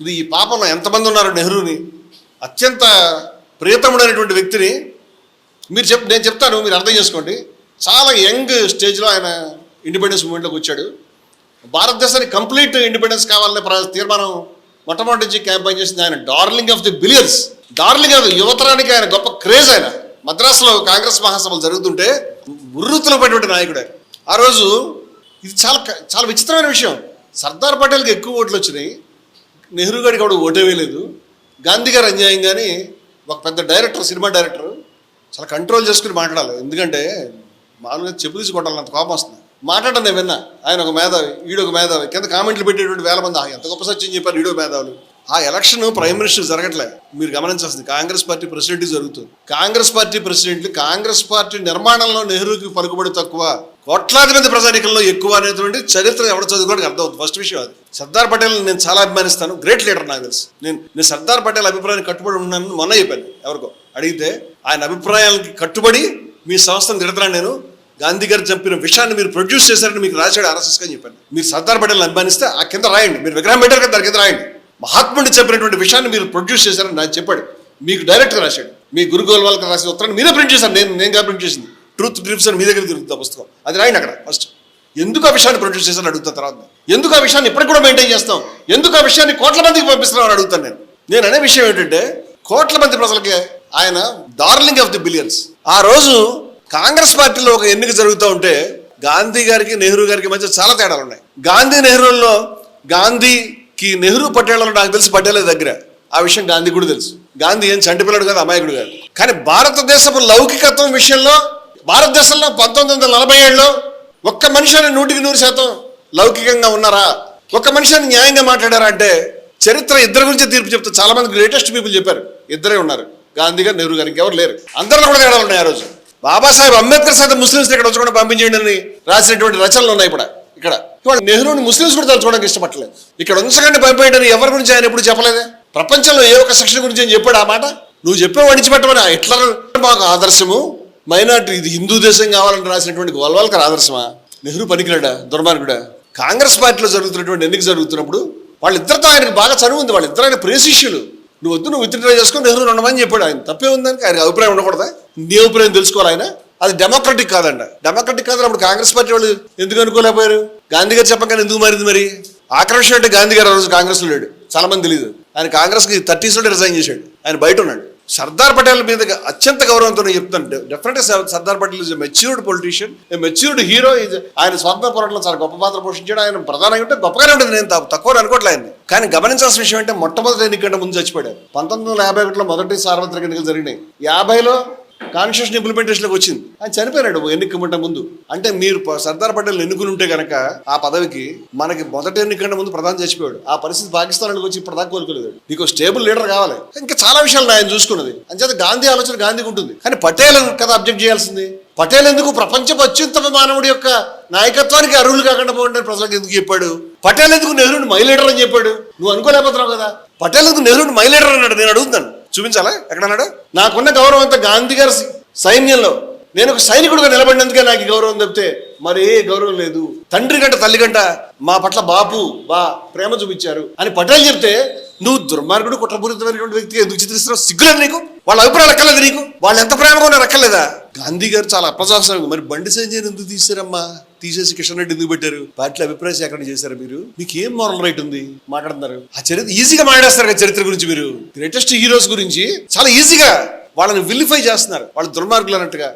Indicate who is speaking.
Speaker 1: ఇది ఈ పాపంలో ఎంతమంది ఉన్నారు నెహ్రూని? అత్యంత ప్రియతముడైనటువంటి వ్యక్తిని మీరు చెప్ నేను చెప్తాను మీరు అర్థం చేసుకోండి. చాలా యంగ్ స్టేజ్లో ఆయన ఇండిపెండెన్స్ మూమెంట్లోకి వచ్చాడు. భారతదేశానికి కంప్లీట్ ఇండిపెండెన్స్ కావాలనే ప్ర- తీర్మానం మొట్టమొదటి నుంచి క్యాంపెయిన్ చేసింది ఆయన darling of the billions. Darling of యువతరానికి ఆయన గొప్ప క్రేజ్ ఆయన. మద్రాసులో కాంగ్రెస్ మహాసభలు జరుగుతుంటే ఉర్రుతులపడినటువంటి నాయకుడు ఆయన. ఆ రోజు ఇది చాలా చాలా విచిత్రమైన విషయం. సర్దార్ పటేల్కి ఎక్కువ ఓట్లు వచ్చినాయి. నెహ్రూ గారికి కూడా ఓటే వేయలేదు గాంధీ గారు అన్యాయంగాని ఒక పెద్ద డైరెక్టర్ సినిమా డైరెక్టర్ చాలా కంట్రోల్ చేసుకుని మాట్లాడాలి. ఎందుకంటే మామూలుగా చెప్పు తీసి కొట్టాలి అంత కోపం వస్తుంది. మాట్లాడడం నేను విన్నా. ఆయన ఒక మేధావి ఈడు ఒక మేధావి. కింద కామెంట్లు పెట్టేటువంటి వేల మంది "ఆ, ఎంత గొప్ప సత్యం చెప్పారు ఈడో మేధావులు. ఆ ఎలక్షన్ ప్రైమ్ మినిస్టర్ జరగట్లే. మీరు గమనించాల్సింది కాంగ్రెస్ పార్టీ ప్రెసిడెంట్ జరుగుతుంది. కాంగ్రెస్ పార్టీ ప్రెసిడెంట్లు కాంగ్రెస్ పార్టీ నిర్మాణంలో నెహ్రూకి పలుకుబడి తక్కువ. కోట్లాది మంది ప్రజానికల్లో ఎక్కువ అనేటువంటి చరిత్ర ఎవరు చదువుకోవడానికి అర్థమవుతుంది. ఫస్ట్ విషయం అది. సర్దార్ పటేల్ నేను చాలా అభిమానిస్తాను. గ్రేట్ లీడర్ నాకు తెలుసు. నేను నేను సర్దార్ పటేల్ అభిప్రాయానికి కట్టుబడి ఉన్నాను మొన్న చెప్పాను ఎవరికో. అడిగితే ఆయన అభిప్రాయాలకి కట్టుబడి మీ సంస్థను తిడతాను నేను గాంధీ గారు చంపిన విషయాన్ని మీరు ప్రొడ్యూస్ చేశారని మీకు రాశాడు ఆర్ఎస్ఎస్ అని చెప్పాను మీరు సర్దార్ పటేల్ అభిమానిస్తే ఆ కింద రాయండి. మీరు విగ్రహం పెట్టారు కదా దాని కింద రాయండి. మహాత్ముడిని చెప్పినటువంటి విషయాన్ని మీరు ప్రొడ్యూస్ చేశారని నాకు చెప్పాడు. మీకు డైరెక్ట్గా రాశాడు. మీ గురుగోల్ వాళ్ళకి రాసిన ఉత్తరాన్ని మీరే ప్రింట్ చేశారు. నేను నేను ప్రింట్ చేసింది. ట్రూత్ డ్రిప్స్ అని మీ దగ్గర తిరుగుతుంది పుస్తకం. అది రాయండి అక్కడ ఫస్ట్ ఎందుకు ఆ విషయాన్ని ప్రొడ్యూస్ చేశారని అడుగుతా తర్వాత? ఎందుకు ఆ విషయాన్ని ఇప్పటికి కూడా మెయింటైన్ చేస్తాం? ఎందుకు ఆ విషయాన్ని కోట్ల మందికి పంపిస్తున్నామని అడుగుతాను నేను. నేను అనే విషయం ఏంటంటే కోట్ల మంది ప్రజలకి ఆయన డార్లింగ్ ఆఫ్ ది బిలియన్స్ ఆ రోజు కాంగ్రెస్ పార్టీలో ఒక ఎన్నిక జరుగుతూ ఉంటే గాంధీ గారికి నెహ్రూ గారికి మధ్య చాలా తేడాలు ఉన్నాయి. గాంధీ నెహ్రూల్లో గాంధీకి నెహ్రూ పటేళ్ళలో నాకు తెలిసి పటేలే దగ్గర. ఆ విషయం గాంధీ కూడా తెలుసు. గాంధీ ఏం చంటిపిల్లడు కాదు అమాయకుడు కాదు. కానీ భారతదేశపు లౌకికత్వం విషయంలో భారతదేశంలో పంతొమ్మిది వందల నలభై ఏడులో ఒక్క మనిషిని నూటికి నూరు శాతం లౌకికంగా ఉన్నారా? ఒక్క మనిషిని న్యాయంగా మాట్లాడారా అంటే చరిత్ర ఇద్దరి గురించి తీర్పు చెప్తే చాలా మంది గ్రేటెస్ట్ పీపుల్ చెప్పారు. ఇద్దరే ఉన్నారు. గాంధీ గారు నెహ్రూ గారికి ఎవరు లేరు. అందరిలో కూడా తేడాలు ఉన్నాయి ఆ రోజు. బాబాసాహెబ్ అంబేద్కర్ సైతం ముస్లింస్ ఇక్కడ వచ్చకుండా పంపించేయండి అని రాసినటువంటి రచనలు ఉన్నాయి ఇప్పుడు. ఇక్కడ. ఇవాళ నెహ్రూని ముస్లింస్ కూడా తలుచుకోవడానికి ఇష్టపడలేదు ఇక్కడ ఉంచకండి పంపేయండి ఎవరి గురించి ఆయన ఎప్పుడు చెప్పలేదే? ప్రపంచంలో ఏ ఒక్క సెక్షన్ గురించి అని చెప్పాడు ఆ మాట? నువ్వు చెప్పే వణిచిపెట్టమని హిట్లర్ మాకు ఆదర్శము. మైనార్టీ ఇది హిందూ దేశం కావాలని రాసినటువంటి గోల్వాల్కర్ ఆదర్శమా? నెహ్రూ పనికిరాడా? దుర్మార్గుడా? కాంగ్రెస్ పార్టీలో జరుగుతున్నటువంటి ఎన్నిక జరుగుతున్నప్పుడు వాళ్ళిద్దరితో ఆయనకు బాగా చనువు ఉంది వాళ్ళిద్దరు ఆయన ప్రేశిష్యులు. నువ్వు వద్దు నువ్వు విత్డ్రా చేసుకొని నెహ్రూ ఉండమని చెప్పాడు. ఆయన తప్పే ఉందని ఆయన అభిప్రాయం ఉండకూడదా? నీ అభిప్రాయం తెలుసుకోవాలి ఆయన. అది డెమోక్రటిక్ కాదంట. డెమోక్రటిక్ కాదు అప్పుడు కాంగ్రెస్ పార్టీ వాళ్ళు ఎందుకు అనుకోలేకపోయారు? గాంధీ గారు చెప్పగానే ఎందుకు మారింది మరి? ఆకర్షణ అంటే గాంధీ గారు ఆ రోజు కాంగ్రెస్లో లేడు. చాలా మంది తెలియదు ఆయన కాంగ్రెస్కి థర్టీస్లో థర్టీస్ రిజైన్ చేశాడు. ఆయన బయట ఉన్నాడు. సర్దార్ పటేల్ మీద అత్యంత గౌరవంతో చెప్తాను definite Sardar Patel is matured politician matured hero ఆయన స్వాతంత్ర పోరాటంలో చాలా గొప్ప పాత్ర పోషించాడు. ఆయన ప్రధానంగా ఉంటే గొప్పగానే ఉంటుంది నేను తక్కువ అనుకోవట్లేదు ఆయన కానీ గమనించాల్సిన విషయం అంటే మొట్టమొదటి ఎన్నికంటే ముందు చచ్చిపోయాడు. పంతొమ్మిది వందల యాభై ఒకటిలో మొదటి సార్వత్రిక ఎన్నికలు జరిగినాయి. యాభైలో కాన్స్టిట్యూషన్ ఇంప్లిమెంటేషన్లోకి వచ్చింది. ఆయన చనిపోయాడు ఎన్నికమంటే ముందు. అంటే మీరు సర్దార్ పటేల్ ఎన్నుకుని ఉంటే కనుక ఆ పదవికి మనకి మొదటి ఎన్నికంటే ముందు ప్రధాని చచ్చిపోయాడు ఆ పరిస్థితి పాకిస్తాన్ వచ్చి ఇప్పుడు దాకా కోలుకోలేదు. నీకు స్టేబుల్ లీడర్ కావాలి. ఇంకా చాలా విషయాలు ఆయన చూసుకున్నది. అంచేత గాంధీ ఆలోచన గాంధీకి ఉంటుంది. కానీ పటేల్ కదా అబ్జెక్ట్ చేయాల్సింది. పటేల్ ఎందుకు ప్రపంచపు అత్యుత్తమ మానవుడి యొక్క నాయకత్వానికి అర్హులు కాకుండా పోండి ప్రజలకు ఎందుకు చెప్పాడు? పటేల్ ఎందుకు నెహ్రూని మై లీడర్ అని చెప్పాడు? నువ్వు అనుకోలేకపోతున్నావు కదా. పటేల్ ఎందుకు నెహ్రూని మై లీడర్ అన్నాడు? నేను అడుగుతాను చూపించాలా? ఎక్కడన్నాడు? నాకున్న గౌరవం అంతా గాంధీ గారి సైన్యంలో. నేను ఒక సైనికుడుగా నిలబడినందుకే నాకు గౌరవం తప్పితే మరి ఏ గౌరవం లేదు. తండ్రి గంట తల్లి గంట మా పట్ల బాపు బా ప్రేమ చూపించారు అని పటేల్ చెప్తే నువ్వు దుర్మార్గుడు కుట్రపూరితమైనటువంటి వ్యక్తి ఎందుకు చిత్రిస్తున్నావు? సిగ్గులేదు నీకు? వాళ్ళ అభిప్రాయాలు అక్కర్లేదు నీకు? వాళ్ళు ఎంత ప్రేమగా ఉన్నారు అక్కర్లేదా గాంధీ గారు చాలా అప్రజాస్వామిక మరి బండి సంజయ్ ఎందుకు తీసారమ్మా తీసేసి కిషన్ రెడ్డి ఎందుకు పెట్టారు? పార్టీలో అభిప్రాయ సేకరణ చేశారు మీరు? మీకు ఏం మోరల్ రైట్ ఉంది? మాట్లాడుతున్నారు. ఆ చరిత్ర ఈజీగా మాట్లాడేస్తారు కదా చరిత్ర గురించి మీరు. గ్రేటెస్ట్ హీరోస్ గురించి చాలా ఈజీగా వాళ్ళని విల్లిఫై చేస్తున్నారు. వాళ్ళు దుర్మార్గులు అన్నట్టుగా.